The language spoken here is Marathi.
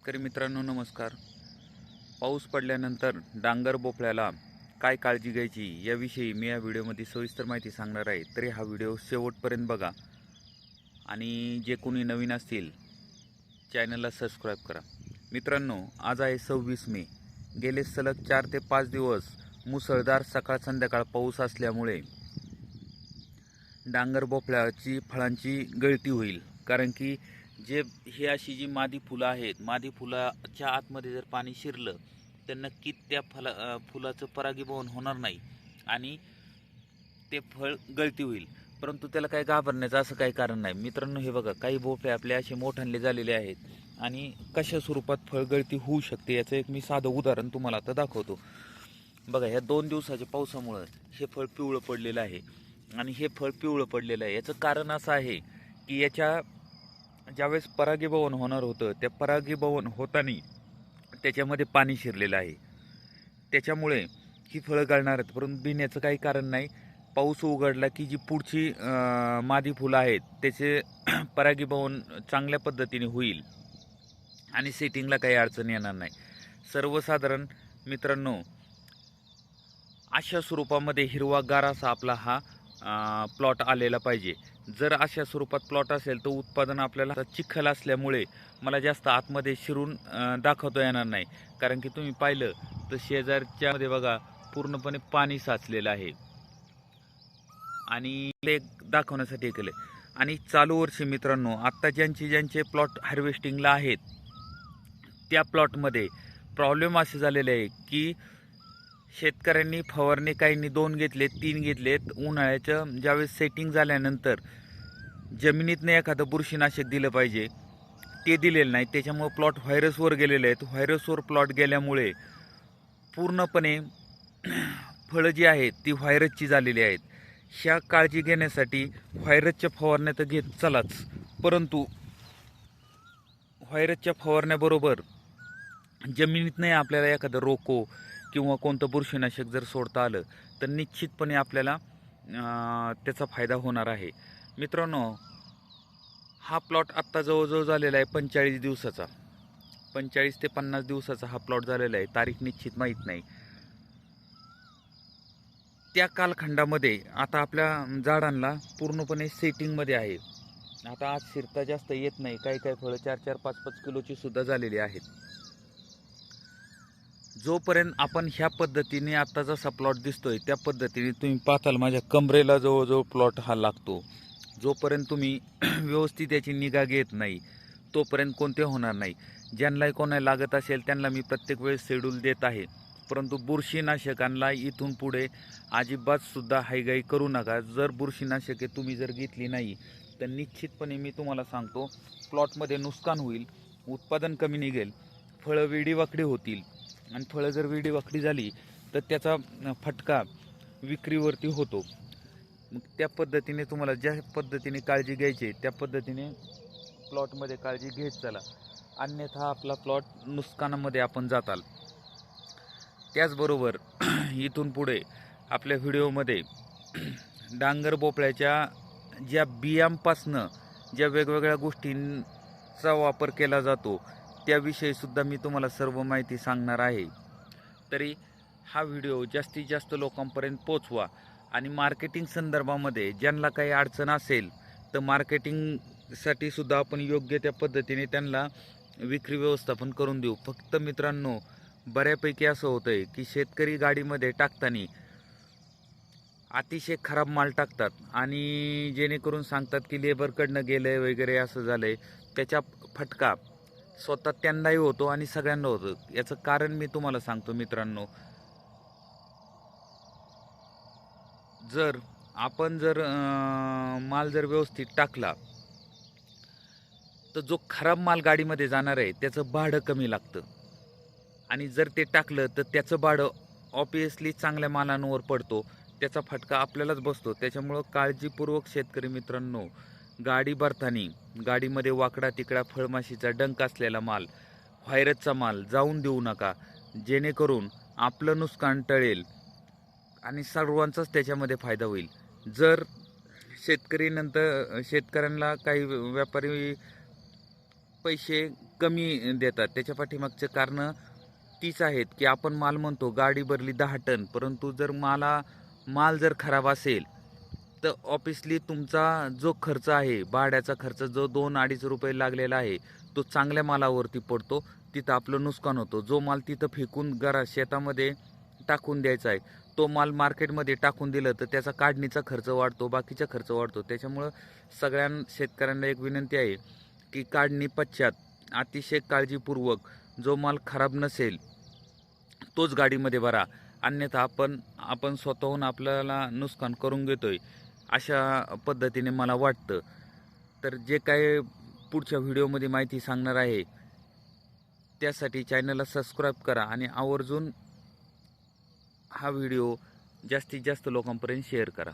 शेतकरी मित्रांनो नमस्कार. पाऊस पडल्यानंतर डांगर भोपळ्याला काय काळजी घ्यायची याविषयी मी या व्हिडिओमध्ये सविस्तर माहिती सांगणार आहे. तरी हा व्हिडिओ शेवटपर्यंत बघा आणि जे कोणी नवीन असतील चॅनलला सबस्क्राईब करा. मित्रांनो आज आहे सव्वीस मे. गेले सलग चार ते पाच दिवस मुसळधार सकाळ संध्याकाळ पाऊस असल्यामुळे डांगर भोपळ्याची फळांची गळती होईल. कारण की जे ही अशी जी मादी फुलं आहेत मादी फुलाच्या आतमध्ये जर पाणी शिरलं तर नक्की त्या फला फुलाचं परागीभवन होणार नाही आणि ते फळ गळती होईल. परंतु त्याला काही घाबरण्याचं असं काही कारण नाही. मित्रांनो हे बघा काही भोपळे आपले असे मोठांले झालेले आहेत आणि कशा स्वरूपात फळ गळती होऊ शकते याचं एक मी साधं उदाहरण तुम्हाला आता दाखवतो. बघा ह्या दोन दिवसाच्या पावसामुळं हे फळ पिवळं पडलेलं आहे. आणि हे फळ पिवळं पडलेलं आहे. याचं कारण असं आहे की याच्या ज्यावेळेस परागीभवन होणार होतं त्या परागीभवन होताना त्याच्यामध्ये पाणी शिरलेलं आहे. त्याच्यामुळे ही फळं गळणार आहेत. परंतु बिण्याचं काही कारण नाही. पाऊस उघडला की जी पुढची मादी फुलं आहेत त्याचे परागीभवन चांगल्या पद्धतीने होईल आणि सेटिंगला काही अडचण येणार नाही. सर्वसाधारण मित्रांनो अशा स्वरूपामध्ये हिरवागार असा आपला हा प्लॉट आलेला पाहिजे. जर अशा स्वरूपात प्लॉट असेल तर उत्पादन आपल्याला चिखल असल्यामुळे मला जास्त आतमध्ये शिरून दाखवता येणार नाही. कारण की तुम्ही पाहिलं तर शेजारच्या मध्ये बघा पूर्णपणे पाणी साचलेलं आहे. आणि ते दाखवण्यासाठी हे केलं आणि चालू वर्षी मित्रांनो आत्ता ज्यांचे ज्यांचे प्लॉट हार्वेस्टिंगला आहेत त्या प्लॉटमध्ये प्रॉब्लेम असे झालेले आहे की शेतकऱ्यांनी फवारणी काहींनी दोन घेतलेत तीन घेतलेत. उन्हाळ्याचं ज्यावेळेस सेटिंग झाल्यानंतर जमिनीतनं एखादं बुरशीनाशक दिलं पाहिजे. ते दिलेलं नाही. त्याच्यामुळं प्लॉट व्हायरसवर गेलेले आहेत. व्हायरसवर प्लॉट गेल्यामुळे पूर्णपणे फळं जी आहेत ती व्हायरसची झालेली आहेत. ह्या काळजी घेण्यासाठी व्हायरसच्या फवारण्या तर घेत चलाच. परंतु व्हायरसच्या फवारण्याबरोबर जमिनीतनंही आपल्याला एखादं रोको किंवा कोणतं बुरशीनाशक जर सोडता आलं तर निश्चितपणे आपल्याला त्याचा फायदा होणार आहे. मित्रांनो हा प्लॉट आत्ता जवळजवळ झालेला आहे पंचेचाळीस दिवसाचा. पंचेचाळीस ते पन्नास दिवसाचा हा प्लॉट झालेला आहे तारीख निश्चित माहीत नाही. त्या कालखंडामध्ये आता आपल्या झाडांना पूर्णपणे सेटिंगमध्ये आहे. आता आज शिरता जास्त येत नाही काही काही फळं चार चार पाच पाच किलोची सुद्धा झालेली आहेत. जोपर्यंत आपण ह्या पद्धतीने आता जसा प्लॉट दिसतोय त्या पद्धतीने तुम्ही पाहताल माझ्या कमरेला जवळजवळ प्लॉट हा लागतो. जोपर्यंत तुम्ही व्यवस्थित याची निगा घेत नाही तोपर्यंत कोणते होणार नाही. ज्यांनाही कोणाला लागत असेल त्यांना मी प्रत्येक वेळेस शेड्यूल देत आहे. परंतु बुरशीनाशकांना इथून पुढे अजिबातसुद्धा हायगाई करू नका. जर बुरशीनाशके तुम्ही जर घेतली नाही तर निश्चितपणे मी तुम्हाला सांगतो प्लॉटमध्ये नुकसान होईल उत्पादन कमी निघेल फळं वेडीवाकडी होतील. आणि फळं जर वेडी वाकडी झाली तर त्याचा फटका विक्रीवरती होतो. मग त्या पद्धतीने तुम्हाला ज्या पद्धतीने काळजी घ्यायची आहे, त्या पद्धतीने प्लॉटमध्ये काळजी घेत चला. अन्यथा आपला प्लॉट नुकसानामध्ये आपण जाताल. त्याचबरोबर इथून पुढे आपल्या व्हिडिओमध्ये डांगर भोपळ्याच्या ज्या बियांपासनं ज्या वेगवेगळ्या गोष्टींचा वापर केला जातो त्याविषयी सुद्धा मी तुम्हाला सर्व माहिती सांगणार आहे. तरी हा व्हिडिओ जास्तीत जास्त लोकांपर्यंत पोचवा आणि मार्केटिंग संदर्भामध्ये ज्यांना काही अडचण असेल तर मार्केटिंगसाठी सुद्धा आपण योग्य त्या पद्धतीने त्यांना विक्री व्यवस्थापन करून देऊ. फक्त मित्रांनो बऱ्यापैकी असं होतं आहे की शेतकरी गाडीमध्ये टाकताना अतिशय खराब माल टाकतात आणि जेणेकरून सांगतात की लेबरकडनं गेलं आहे वगैरे असं झालं आहे त्याच्या फटका स्वतः त्यांनाही होतो आणि सगळ्यांना होतं. याचं कारण मी तुम्हाला सांगतो मित्रांनो. जर आपण जर माल जर व्यवस्थित टाकला तर जो खराब माल गाडीमध्ये जाणार आहे त्याचं भाडं कमी लागतं. आणि जर ते टाकलं तर त्याचं भाडं ऑब्वियसली चांगल्या मालांवर पडतो. त्याचा फटका आपल्यालाच बसतो. त्याच्यामुळं काळजीपूर्वक शेतकरी मित्रांनो गाडी भरताना गाडीमध्ये वाकडा तिकडा फळमाशीचा डंक असलेला माल व्हायरसचा माल जाऊन देऊ नका जेणेकरून आपलं नुकसान टळेल आणि सर्वांचाच त्याच्यामध्ये फायदा होईल. जर शेतकरी नंतर शेतकऱ्यांना काही व्यापारी पैसे कमी देतात त्याच्या पाठीमागचे कारणं तीच आहेत की आपण माल म्हणतो गाडी भरली दहा टन परंतु जर माला माल जर खराब असेल तर ऑफिसली तुमचा जो खर्च आहे भाड्याचा खर्च जो दोन अडीच रुपये लागलेला आहे तो चांगल्या मालावरती पडतो. तिथं आपलं नुकसान होतं. जो माल तिथं फेकून घरा शेतामध्ये टाकून द्यायचा आहे तो माल मार्केटमध्ये टाकून दिलं तर त्याचा काढणीचा खर्च वाढतो बाकीचा खर्च वाढतो. त्याच्यामुळं सगळ्या शेतकऱ्यांना एक विनंती आहे की काढणी पश्चात अतिशय काळजीपूर्वक जो माल खराब नसेल तोच गाडीमध्ये भरा. अन्यथा आपण आपण स्वतःहून आपल्याला नुकसान करून घेतोय. अशा पद्धतीने मला वाटतं. तर जे काय पुढच्या व्हिडिओमध्ये माहिती सांगणार आहे त्यासाठी चॅनलला सबस्क्राईब करा आणि आवर्जून हा व्हिडिओ जास्तीत जास्त लोकांपर्यंत शेअर करा.